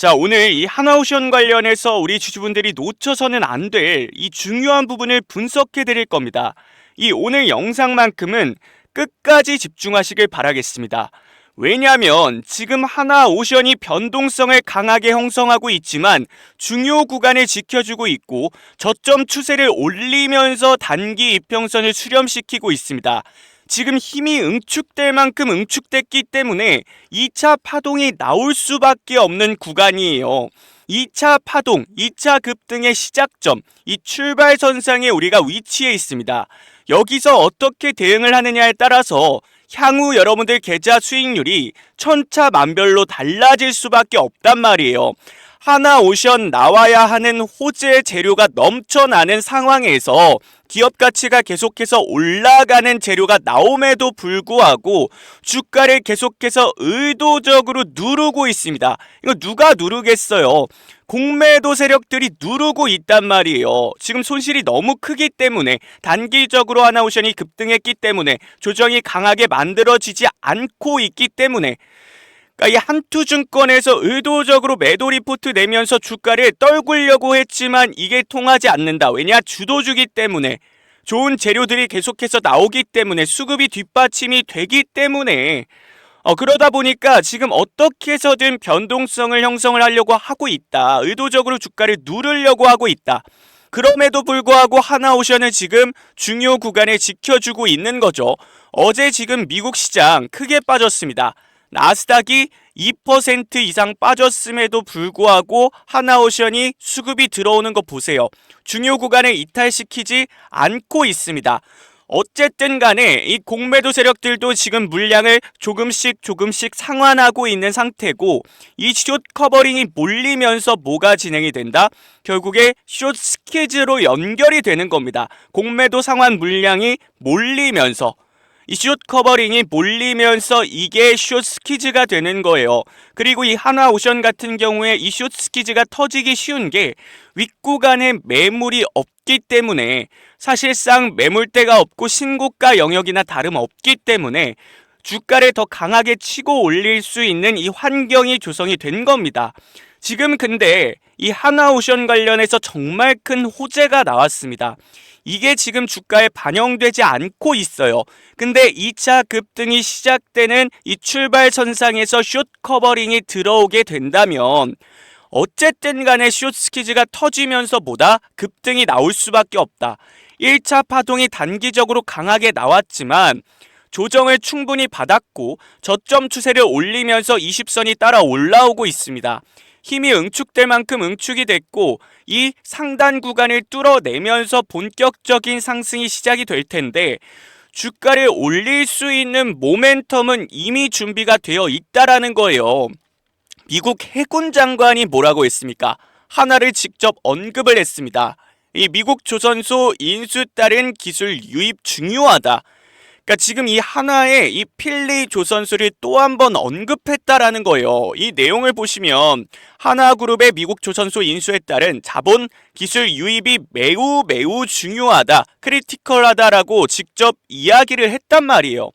자, 오늘 이 하나오션 관련해서 우리 주주분들이 놓쳐서는 안 될 이 중요한 부분을 분석해 드릴 겁니다. 이 오늘 영상만큼은 끝까지 집중하시길 바라겠습니다. 왜냐하면 지금 하나 오션이 변동성을 강하게 형성하고 있지만 중요 구간을 지켜주고 있고 저점 추세를 올리면서 단기 이평선을 수렴시키고 있습니다. 지금 힘이 응축될 만큼 응축됐기 때문에 2차 파동이 나올 수밖에 없는 구간이에요. 2차 파동, 2차 급등의 시작점, 이 출발선상에 우리가 위치해 있습니다. 여기서 어떻게 대응을 하느냐에 따라서 향후 여러분들 계좌 수익률이 천차만별로 달라질 수밖에 없단 말이에요. 하나 오션 나와야 하는 호재 재료가 넘쳐나는 상황에서 기업 가치가 계속해서 올라가는 재료가 나옴에도 불구하고 주가를 계속해서 의도적으로 누르고 있습니다. 이거 누가 누르겠어요? 공매도 세력들이 누르고 있단 말이에요. 지금 손실이 너무 크기 때문에 단기적으로 하나오션이 급등했기 때문에 조정이 강하게 만들어지지 않고 있기 때문에 이 한투증권에서 의도적으로 매도 리포트 내면서 주가를 떨구려고 했지만 이게 통하지 않는다. 왜냐? 주도주기 때문에 좋은 재료들이 계속해서 나오기 때문에 수급이 뒷받침이 되기 때문에 어, 그러다 보니까 지금 어떻게 해서든 변동성을 형성을 하려고 하고 있다. 의도적으로 주가를 누르려고 하고 있다. 그럼에도 불구하고 하나오션은 지금 중요 구간을 지켜주고 있는 거죠. 어제 지금 미국 시장 크게 빠졌습니다. 나스닥이 2% 이상 빠졌음에도 불구하고 하나오션이 수급이 들어오는 거 보세요. 중요 구간을 이탈시키지 않고 있습니다. 어쨌든 간에 이 공매도 세력들도 지금 물량을 조금씩 조금씩 상환하고 있는 상태고 이 숏 커버링이 몰리면서 뭐가 진행이 된다? 결국에 숏 스키즈로 연결이 되는 겁니다. 공매도 상환 물량이 몰리면서 이숏 커버링이 몰리면서 이게 숏 스키즈가 되는 거예요. 그리고 이 하나 오션 같은 경우에 이숏 스키즈가 터지기 쉬운 게 윗구간에 매물이 없기 때문에 사실상 매물대가 없고 신고가 영역이나 다름없기 때문에 주가를 더 강하게 치고 올릴 수 있는 이 환경이 조성이 된 겁니다. 지금 근데 이 하나오션 관련해서 정말 큰 호재가 나왔습니다. 이게 지금 주가에 반영되지 않고 있어요. 근데 2차 급등이 시작되는 이 출발 선상에서 숏 커버링이 들어오게 된다면 어쨌든 간에 숏 스키즈가 터지면서 보다 급등이 나올 수밖에 없다. 1차 파동이 단기적으로 강하게 나왔지만 조정을 충분히 받았고 저점 추세를 올리면서 20선이 따라 올라오고 있습니다. 힘이 응축될 만큼 응축이 됐고 이 상단 구간을 뚫어내면서 본격적인 상승이 시작이 될 텐데 주가를 올릴 수 있는 모멘텀은 이미 준비가 되어 있다라는 거예요. 미국 해군 장관이 뭐라고 했습니까? 하나를 직접 언급을 했습니다. 이 미국 조선소 인수 따른 기술 유입 중요하다. 그러니까 지금 이 하나의 이 필리 조선소를 또한 번 언급했다라는 거예요. 이 내용을 보시면 하나그룹의 미국 조선소 인수에 따른 자본 기술 유입이 매우 매우 중요하다, 크리티컬하다라고 직접 이야기를 했단 말이에요.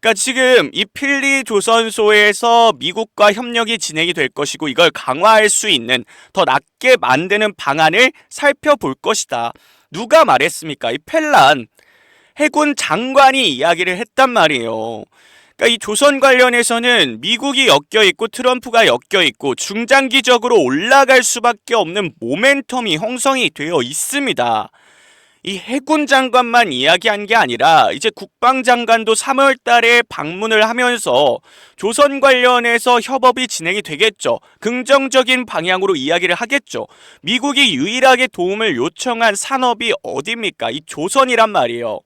그러니까 지금 이 필리 조선소에서 미국과 협력이 진행이 될 것이고 이걸 강화할 수 있는 더 낮게 만드는 방안을 살펴볼 것이다. 누가 말했습니까? 이 펠란 해군 장관이 이야기를 했단 말이에요. 그러니까 이 조선 관련해서는 미국이 엮여 있고 트럼프가 엮여 있고 중장기적으로 올라갈 수밖에 없는 모멘텀이 형성이 되어 있습니다. 이 해군 장관만 이야기한 게 아니라 이제 국방장관도 3월 달에 방문을 하면서 조선 관련해서 협업이 진행이 되겠죠. 긍정적인 방향으로 이야기를 하겠죠. 미국이 유일하게 도움을 요청한 산업이 어디입니까? 이 조선이란 말이에요.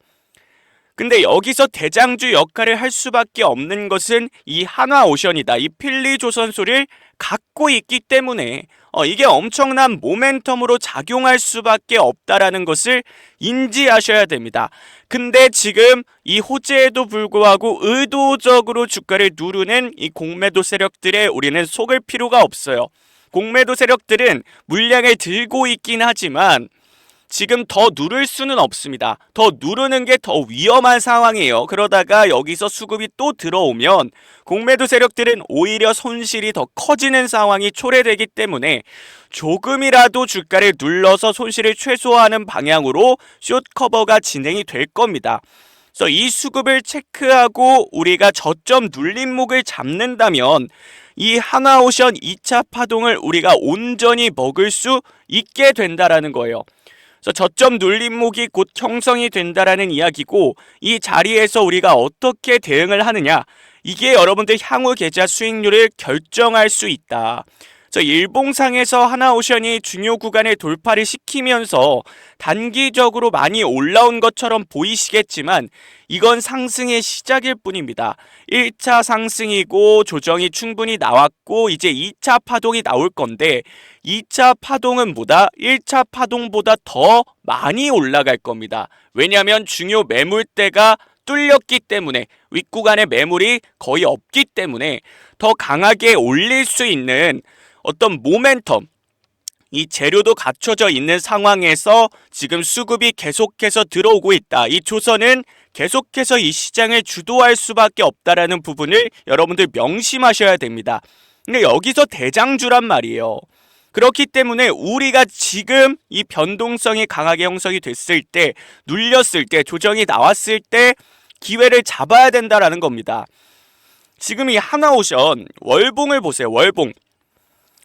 근데 여기서 대장주 역할을 할 수밖에 없는 것은 이 한화오션이다. 이 필리 조선소를 갖고 있기 때문에 어, 이게 엄청난 모멘텀으로 작용할 수밖에 없다라는 것을 인지하셔야 됩니다. 근데 지금 이 호재에도 불구하고 의도적으로 주가를 누르는 이 공매도 세력들에 우리는 속을 필요가 없어요. 공매도 세력들은 물량을 들고 있긴 하지만 지금 더 누를 수는 없습니다. 더 누르는 게 더 위험한 상황이에요. 그러다가 여기서 수급이 또 들어오면 공매도 세력들은 오히려 손실이 더 커지는 상황이 초래되기 때문에 조금이라도 주가를 눌러서 손실을 최소화하는 방향으로 숏 커버가 진행이 될 겁니다. 그래서 이 수급을 체크하고 우리가 저점 눌림목을 잡는다면 이 하나오션 2차 파동을 우리가 온전히 먹을 수 있게 된다라는 거예요. 저점 눌림목이 곧 형성이 된다라는 이야기고 이 자리에서 우리가 어떻게 대응을 하느냐 이게 여러분들 향후 계좌 수익률을 결정할 수 있다. 저 일봉상에서 하나오션이 중요 구간을 돌파를 시키면서 단기적으로 많이 올라온 것처럼 보이시겠지만 이건 상승의 시작일 뿐입니다. 1차 상승이고 조정이 충분히 나왔고 이제 2차 파동이 나올 건데 2차 파동은 뭐다? 1차 파동보다 더 많이 올라갈 겁니다. 왜냐하면 중요 매물대가 뚫렸기 때문에 윗구간의 매물이 거의 없기 때문에 더 강하게 올릴 수 있는 어떤 모멘텀 이 재료도 갖춰져 있는 상황에서 지금 수급이 계속해서 들어오고 있다. 이 조선은 계속해서 이 시장을 주도할 수밖에 없다라는 부분을 여러분들 명심하셔야 됩니다. 근데 여기서 대장주란 말이에요. 그렇기 때문에 우리가 지금 이 변동성이 강하게 형성이 됐을 때, 눌렸을 때, 조정이 나왔을 때 기회를 잡아야 된다라는 겁니다. 지금 이 하나오션 월봉을 보세요. 월봉.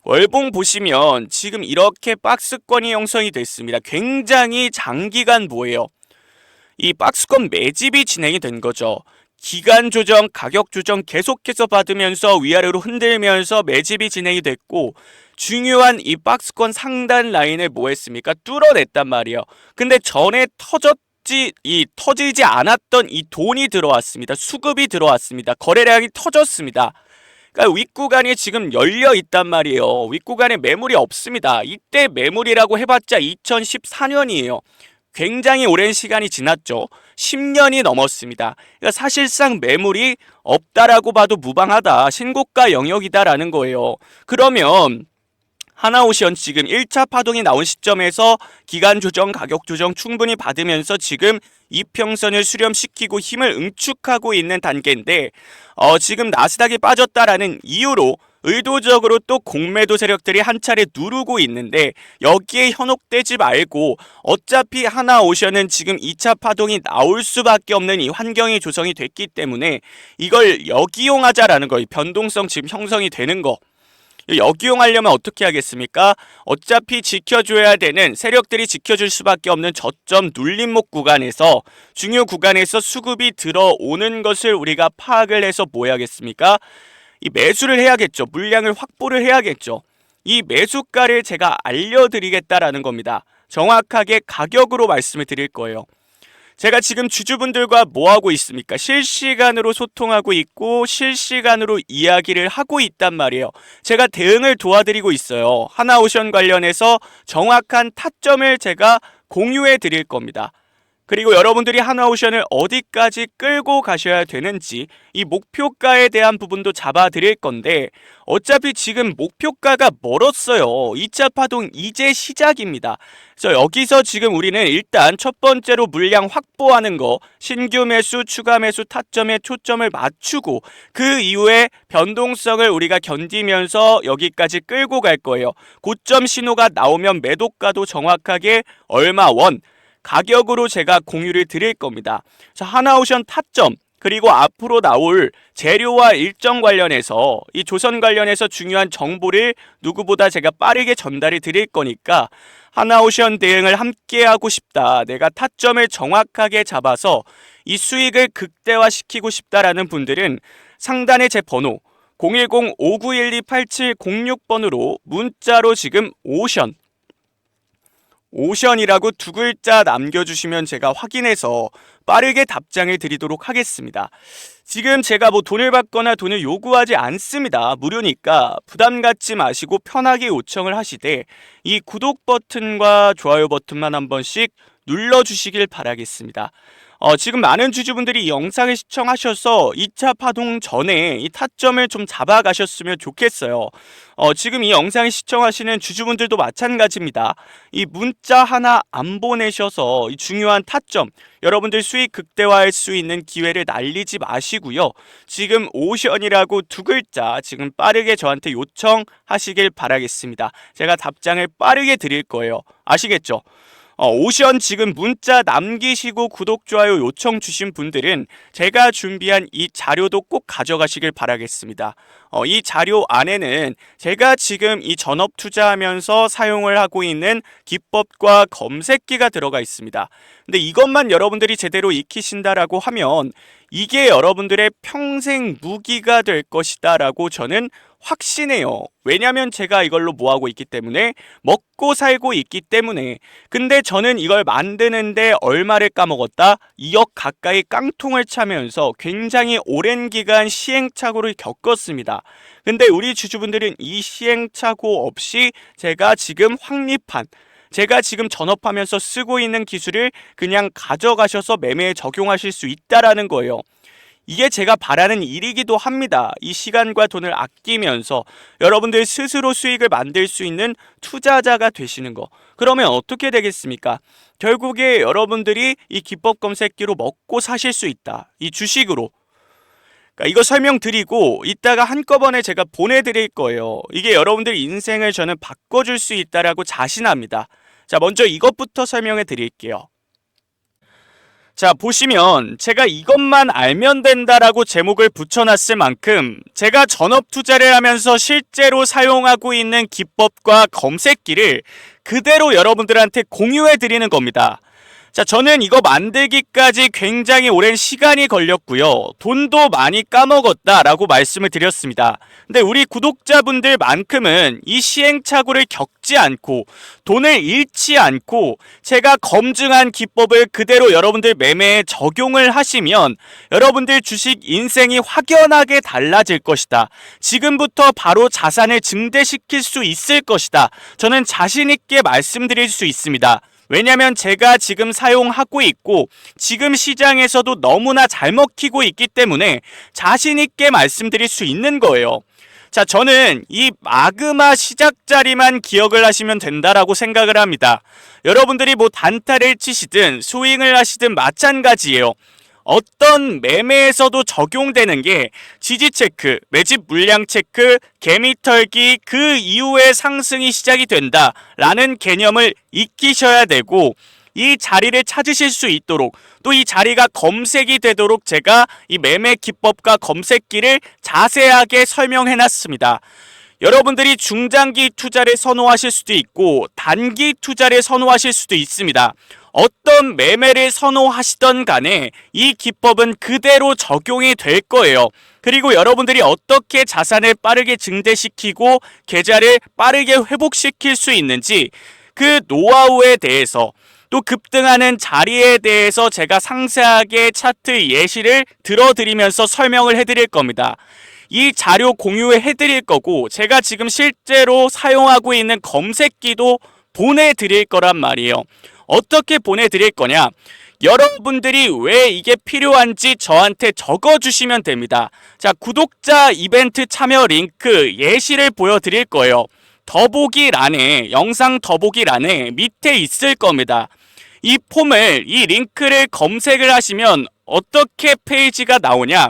월봉 보시면 지금 이렇게 박스권이 형성이 됐습니다. 굉장히 장기간 뭐예요? 이 박스권 매집이 진행이 된 거죠. 기간 조정, 가격 조정 계속해서 받으면서 위아래로 흔들면서 매집이 진행이 됐고 중요한 이 박스권 상단 라인을 뭐 했습니까? 뚫어냈단 말이에요. 근데 전에 터졌지 이 터지지 않았던 이 돈이 들어왔습니다. 수급이 들어왔습니다. 거래량이 터졌습니다. 그러니까 윗구간이 지금 열려 있단 말이에요. 윗구간에 매물이 없습니다. 이때 매물이라고 해봤자 2014년이에요. 굉장히 오랜 시간이 지났죠. 10년이 넘었습니다. 그러니까 사실상 매물이 없다라고 봐도 무방하다. 신고가 영역이다라는 거예요. 그러면 하나오션 지금 1차 파동이 나온 시점에서 기간 조정, 가격 조정 충분히 받으면서 지금 이평선을 수렴시키고 힘을 응축하고 있는 단계인데 어, 지금 나스닥이 빠졌다라는 이유로 의도적으로 또 공매도 세력들이 한 차례 누르고 있는데 여기에 현혹되지 말고 어차피 하나 오션은 지금 2차 파동이 나올 수밖에 없는 이 환경이 조성이 됐기 때문에 이걸 역이용하자라는 거, 이 변동성 지금 형성이 되는 거. 역이용하려면 어떻게 하겠습니까? 어차피 지켜줘야 되는 세력들이 지켜줄 수밖에 없는 저점 눌림목 구간에서 중요 구간에서 수급이 들어오는 것을 우리가 파악을 해서 뭐 해야겠습니까? 이 매수를 해야겠죠. 물량을 확보를 해야겠죠. 이 매수가를 제가 알려드리겠다라는 겁니다. 정확하게 가격으로 말씀을 드릴 거예요. 제가 지금 주주분들과 뭐 하고 있습니까? 실시간으로 소통하고 있고 실시간으로 이야기를 하고 있단 말이에요. 제가 대응을 도와드리고 있어요. 하나오션 관련해서 정확한 타점을 제가 공유해 드릴 겁니다. 그리고 여러분들이 하나오션을 어디까지 끌고 가셔야 되는지 이 목표가에 대한 부분도 잡아 드릴 건데 어차피 지금 목표가가 멀었어요. 2차 파동 이제 시작입니다. 그래서 여기서 지금 우리는 일단 첫 번째로 물량 확보하는 거, 신규 매수, 추가 매수 타점에 초점을 맞추고 그 이후에 변동성을 우리가 견디면서 여기까지 끌고 갈 거예요. 고점 신호가 나오면 매도가도 정확하게 얼마 원 가격으로 제가 공유를 드릴 겁니다. 자, 하나오션 타점 그리고 앞으로 나올 재료와 일정 관련해서 이 조선 관련해서 중요한 정보를 누구보다 제가 빠르게 전달해 드릴 거니까 하나오션 대응을 함께 하고 싶다. 내가 타점을 정확하게 잡아서 이 수익을 극대화시키고 싶다라는 분들은 상단에 제 번호 010-5912-8706번으로 문자로 지금 오션 오션이라고 두 글자 남겨주시면 제가 확인해서 빠르게 답장을 드리도록 하겠습니다. 지금 제가 뭐 돈을 받거나 돈을 요구하지 않습니다. 무료니까 부담 갖지 마시고 편하게 요청을 하시되 이 구독 버튼과 좋아요 버튼만 한 번씩 눌러주시길 바라겠습니다. 어, 지금 많은 주주분들이 이 영상을 시청하셔서 2차 파동 전에 이 타점을 좀 잡아가셨으면 좋겠어요. 어, 지금 이 영상을 시청하시는 주주분들도 마찬가지입니다. 이 문자 하나 안 보내셔서 이 중요한 타점, 여러분들 수익 극대화할 수 있는 기회를 날리지 마시고요. 지금 오션이라고 두 글자 지금 빠르게 저한테 요청하시길 바라겠습니다. 제가 답장을 빠르게 드릴 거예요. 아시겠죠? 어, 오션 지금 문자 남기시고 구독, 좋아요 요청 주신 분들은 제가 준비한 이 자료도 꼭 가져가시길 바라겠습니다. 어, 이 자료 안에는 제가 지금 이 전업 투자하면서 사용을 하고 있는 기법과 검색기가 들어가 있습니다. 근데 이것만 여러분들이 제대로 익히신다라고 하면 이게 여러분들의 평생 무기가 될 것이다 라고 저는 확신해요. 왜냐면 제가 이걸로 뭐 하고 있기 때문에 먹고 살고 있기 때문에 근데 저는 이걸 만드는데 얼마를 까먹었다? 2억 가까이 깡통을 차면서 굉장히 오랜 기간 시행착오를 겪었습니다. 근데 우리 주주분들은 이 시행착오 없이 제가 지금 확립한 제가 지금 전업하면서 쓰고 있는 기술을 그냥 가져가셔서 매매에 적용하실 수 있다라는 거예요. 이게 제가 바라는 일이기도 합니다. 이 시간과 돈을 아끼면서 여러분들 스스로 수익을 만들 수 있는 투자자가 되시는 거. 그러면 어떻게 되겠습니까? 결국에 여러분들이 이 기법 검색기로 먹고 사실 수 있다. 이 주식으로. 그러니까 이거 설명드리고 이따가 한꺼번에 제가 보내드릴 거예요. 이게 여러분들 인생을 저는 바꿔줄 수 있다라고 자신합니다. 자, 먼저 이것부터 설명해 드릴게요. 자, 보시면 제가 이것만 알면 된다라고 제목을 붙여놨을 만큼 제가 전업 투자를 하면서 실제로 사용하고 있는 기법과 검색기를 그대로 여러분들한테 공유해 드리는 겁니다. 자, 저는 이거 만들기까지 굉장히 오랜 시간이 걸렸고요. 돈도 많이 까먹었다라고 말씀을 드렸습니다. 근데 우리 구독자분들만큼은 이 시행착오를 겪지 않고 돈을 잃지 않고 제가 검증한 기법을 그대로 여러분들 매매에 적용을 하시면 여러분들 주식 인생이 확연하게 달라질 것이다. 지금부터 바로 자산을 증대시킬 수 있을 것이다. 저는 자신 있게 말씀드릴 수 있습니다. 왜냐면 제가 지금 사용하고 있고 지금 시장에서도 너무나 잘 먹히고 있기 때문에 자신있게 말씀드릴 수 있는 거예요. 자, 저는 이 마그마 시작 자리만 기억을 하시면 된다라고 생각을 합니다. 여러분들이 뭐 단타를 치시든 스윙을 하시든 마찬가지예요. 어떤 매매에서도 적용되는 게 지지 체크, 매집 물량 체크, 개미 털기 그 이후에 상승이 시작이 된다라는 개념을 익히셔야 되고 이 자리를 찾으실 수 있도록 또 이 자리가 검색이 되도록 제가 이 매매 기법과 검색기를 자세하게 설명해 놨습니다. 여러분들이 중장기 투자를 선호하실 수도 있고 단기 투자를 선호하실 수도 있습니다. 어떤 매매를 선호하시던 간에 이 기법은 그대로 적용이 될 거예요. 그리고 여러분들이 어떻게 자산을 빠르게 증대시키고 계좌를 빠르게 회복시킬 수 있는지 그 노하우에 대해서 또 급등하는 자리에 대해서 제가 상세하게 차트 예시를 들어드리면서 설명을 해드릴 겁니다. 이 자료 공유해 드릴 거고 제가 지금 실제로 사용하고 있는 검색기도 보내드릴 거란 말이에요. 어떻게 보내드릴 거냐? 여러분들이 왜 이게 필요한지 저한테 적어주시면 됩니다. 자, 구독자 이벤트 참여 링크 예시를 보여드릴 거예요. 더보기란에, 영상 더보기란에 밑에 있을 겁니다. 이 폼을, 이 링크를 검색을 하시면 어떻게 페이지가 나오냐?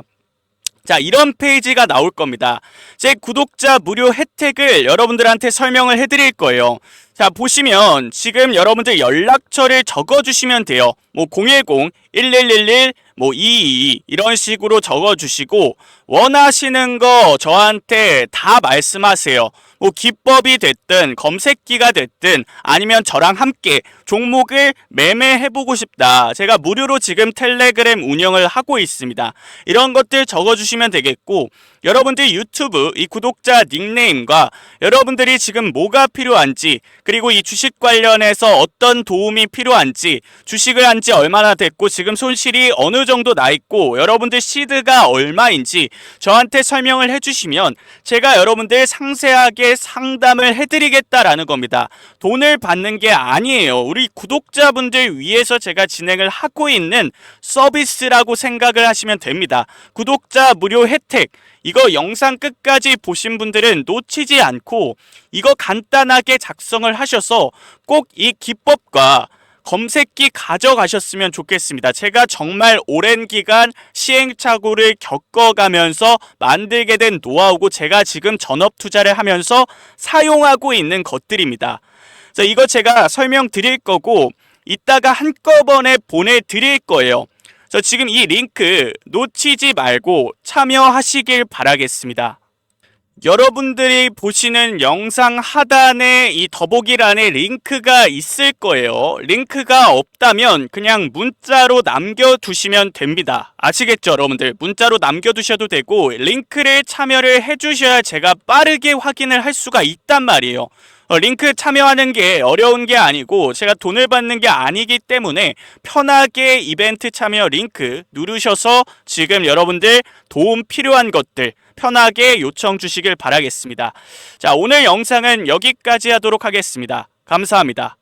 자, 이런 페이지가 나올 겁니다. 제 구독자 무료 혜택을 여러분들한테 설명을 해드릴 거예요. 자, 보시면 지금 여러분들 연락처를 적어주시면 돼요. 뭐 010-1111, 뭐 222 이런 식으로 적어주시고 원하시는 거 저한테 다 말씀하세요. 뭐 기법이 됐든 검색기가 됐든 아니면 저랑 함께 종목을 매매해보고 싶다. 제가 무료로 지금 텔레그램 운영을 하고 있습니다. 이런 것들 적어주시면 되겠고 여러분들 유튜브 이 구독자 닉네임과 여러분들이 지금 뭐가 필요한지 그리고 이 주식 관련해서 어떤 도움이 필요한지 주식을 한 지 얼마나 됐고 지금 손실이 어느 정도 나 있고 여러분들 시드가 얼마인지 저한테 설명을 해주시면 제가 여러분들 상세하게 상담을 해드리겠다라는 겁니다. 돈을 받는 게 아니에요. 우리 구독자분들 위해서 제가 진행을 하고 있는 서비스라고 생각을 하시면 됩니다. 구독자 무료 혜택 이거 영상 끝까지 보신 분들은 놓치지 않고 이거 간단하게 작성을 하셔서 꼭 이 기법과 검색기 가져가셨으면 좋겠습니다. 제가 정말 오랜 기간 시행착오를 겪어가면서 만들게 된 노하우고 제가 지금 전업 투자를 하면서 사용하고 있는 것들입니다. 이거 제가 설명드릴 거고 이따가 한꺼번에 보내드릴 거예요. 그래서 지금 이 링크 놓치지 말고 참여하시길 바라겠습니다. 여러분들이 보시는 영상 하단에 이 더보기란에 링크가 있을 거예요. 링크가 없다면 그냥 문자로 남겨두시면 됩니다. 아시겠죠, 여러분들? 문자로 남겨두셔도 되고 링크를 참여를 해주셔야 제가 빠르게 확인을 할 수가 있단 말이에요. 어, 링크 참여하는 게 어려운 게 아니고 제가 돈을 받는 게 아니기 때문에 편하게 이벤트 참여 링크 누르셔서 지금 여러분들 도움 필요한 것들 편하게 요청 주시길 바라겠습니다. 자, 오늘 영상은 여기까지 하도록 하겠습니다. 감사합니다.